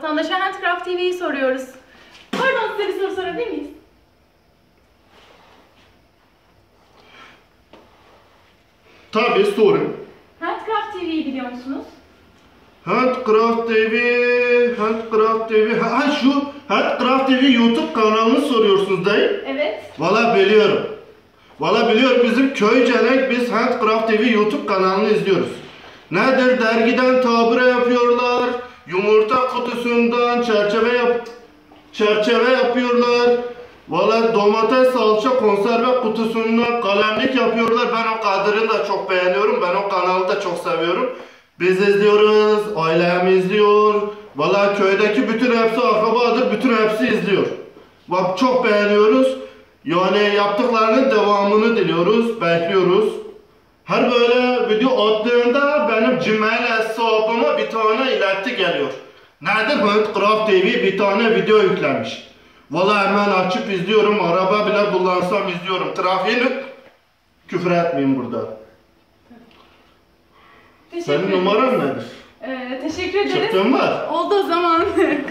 Vatandaşa Handcraft TV'yi soruyoruz. Pardon size bir soru sorabilir miyiz? Tabii sorun. Handcraft TV'yi biliyor musunuz? Handcraft TV, Handcraft TV, ha ha, şu Handcraft TV YouTube kanalını soruyorsunuz değil? Evet. Valla biliyorum. Valla biliyorum bizim köycenek biz Handcraft TV YouTube kanalını izliyoruz. Nedir dergiden yapıyorlar, kutusundan çerçeve yap çerçeve yapıyorlar. Valla domates salça konserve kutusundan kalemlik yapıyorlar. Ben o kadını da çok beğeniyorum. Ben o kanalı da çok seviyorum. Biz izliyoruz, ailem izliyor. Valla köydeki bütün hepsi akrabadır, bütün hepsi izliyor. Bak çok beğeniyoruz. Yani yaptıklarının devamını diliyoruz, bekliyoruz. Her böyle video attığında benim Gmail hesabıma bir tane iletti geliyor. Nedir Handcraft TV bir tane video yüklemiş. Valla hemen açıp izliyorum, araba bile kullansam izliyorum. Trafiğini küfür etmeyin burada. Teşekkür Senin ederim. numaran nedir? Ee, teşekkür ederiz. Çıktın var. Oldu o zaman.